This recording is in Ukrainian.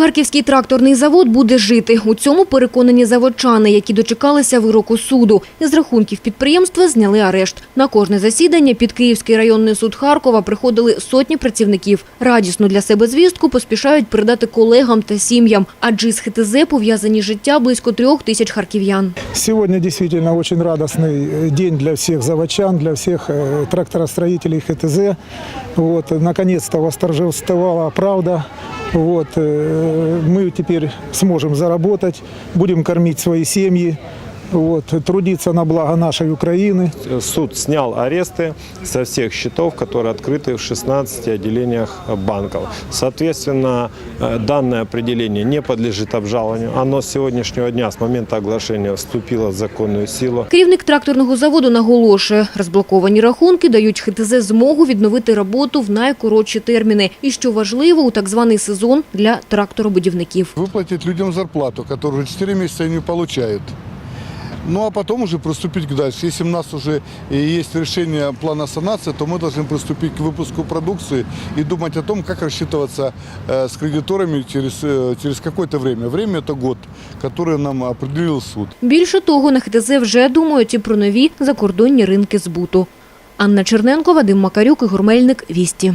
Харківський тракторний завод буде жити. У цьому переконані заводчани, які дочекалися вироку суду. Із рахунків підприємства зняли арешт. На кожне засідання під Київський районний суд Харкова приходили сотні працівників. Радісну для себе звістку поспішають передати колегам та сім'ям, адже із ХТЗ пов'язані життя близько трьох тисяч харків'ян. Сегодня действительно очень радостный э, день для всех заводчан, для всех э, тракторостроителей ХТЗ. Вот, наконец-то восторжествовала правда. Вот, э, мы теперь сможем заработать, будем кормить свои семьи, вот, трудиться на благо нашей Украины. Суд снял аресты со всех счетов, которые открыты в 16 отделениях банков. Соответственно, э, данное определение не подлежит обжалованию. Оно с сегодняшнего дня, с момента оглашения, вступило в законную силу. Керівник тракторного заводу наголошує, розблоковані рахунки дають ХТЗ змогу відновити роботу в найкоротші терміни. І що важливо, у так званий сезон для тракторобудівників. выплатить людям зарплату, которую 4 месяца не получают. Ну а потом уже приступить к дальше. Если у нас уже и есть решение плана санации, то мы должны приступить к выпуску продукции и думать о том, как рассчитываться э, с кредиторами через, э, через какое-то время. Время это год, который нам определил суд. Більше того, на ХТЗ вже думають і про нові закордонні ринки збуту. Анна Черненко, Вадим Макарюк, Ігор Мельник, Вісті.